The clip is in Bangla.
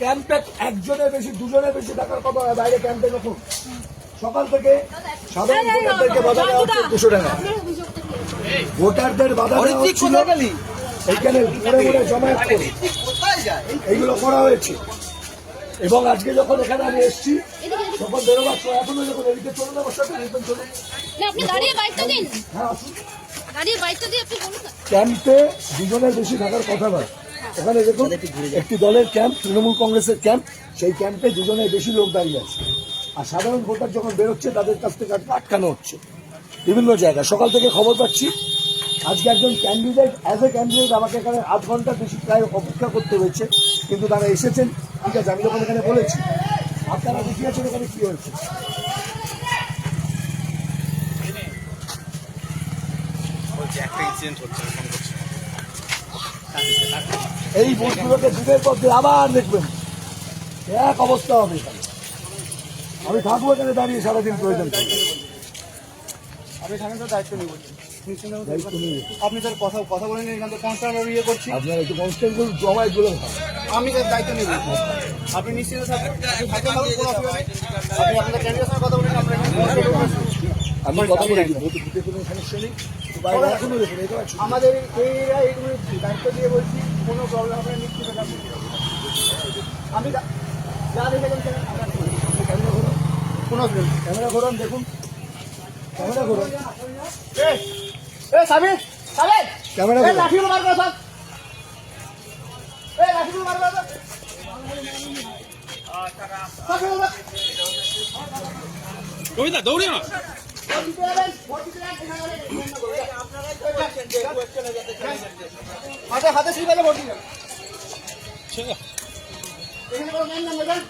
ক্যাম্পে একজনের বেশি দুজনের বেশি টাকার কথা হয় বাইরে ক্যাম্পে যখন সকাল থেকে সাধারণ ভোটারদেরকে বাধা দেওয়া হচ্ছে দুশো টাকা। ভোটারদের বাধা দেওয়া হচ্ছিল এইখানে মোড়ে মোড়ে জমায়েত করে। এইগুলো করা হয়েছে। এবং আজকে যখন এখানে আমি এসেছি তখন বেরোবার সময় এখনও যখন এদিকে চলে যাব সাথে এরকম চলে না, আপনি দাঁড়িয়ে বাইকটা দিন। হ্যাঁ আসুন। দাঁড়িয়ে বাইকটা দিয়ে আপনি বলুন না। ক্যাম্পে দুজনের বেশি থাকার কথা নয়। ওখানে দেখুন একটি দলের ক্যাম্প তৃণমূল কংগ্রেসের ক্যাম্প সেই ক্যাম্পে দুজনে বেশি লোক দাঁড়িয়ে আছে। আর সাধারণ ভোটার যখন বেরোচ্ছে তাদের কাছ থেকে আটকে আটকানো হচ্ছে। বিভিন্ন জায়গায়। সকাল থেকে খবর পাচ্ছি আজকে একজন ক্যান্ডিডেট অ্যাজ এ ক্যান্ডিডেট আমাকে এখানে আধ ঘণ্টা বেশি প্রায় অপেক্ষা করতে হয়েছে কিন্তু তারা এসেছেন। ঠিক আছে আমি যখন এখানে বলেছি আপনারা দেখিয়েছেন এখানে কী হয়েছে। একটা ইনসিডেন্ট হচ্ছে ফোন করছি এই বুথগুলোকে যুগের পর দিন আবার দেখবেন এক অবস্থা হবে আমি থাকব এখানে দাঁড়িয়ে সারাদিন প্রয়োজন আমি এখানে তো দায়িত্ব নিব আপনি স্যার কথা কথা বলে নিন এখান ইয়ে করছি আপনারা একটু আমি দায়িত্ব নিব আপনি নিশ্চিন্ত থাকবেন আপনি থাকতে থাকুন কোনো অসুবিধা আপনি ক্যান্ডিডেটের সঙ্গে কথা বলেন আমরা। আমি বলে কোনো সমস্যা নেই। আমাদের এই এইগুলো দায়িত্ব দিয়ে বলছি কোনো প্রবলেম হবে না আমি যা- দেখেছেন। ক্যামেরা ঘোরান কোনো ক্যামেরা ঘোরান দেখুন। ক্যামেরা ঘোরান। এই সাবির সাবির! ক্যামেরা লাঠিগুলো বার করো সব। লাঠিগুলো বার করো সব। কবিতা দৌড়ে না। হাতে হাতে স্লিপ আছে ভোট ঠিক আছে এখানে কোনো জ্ঞান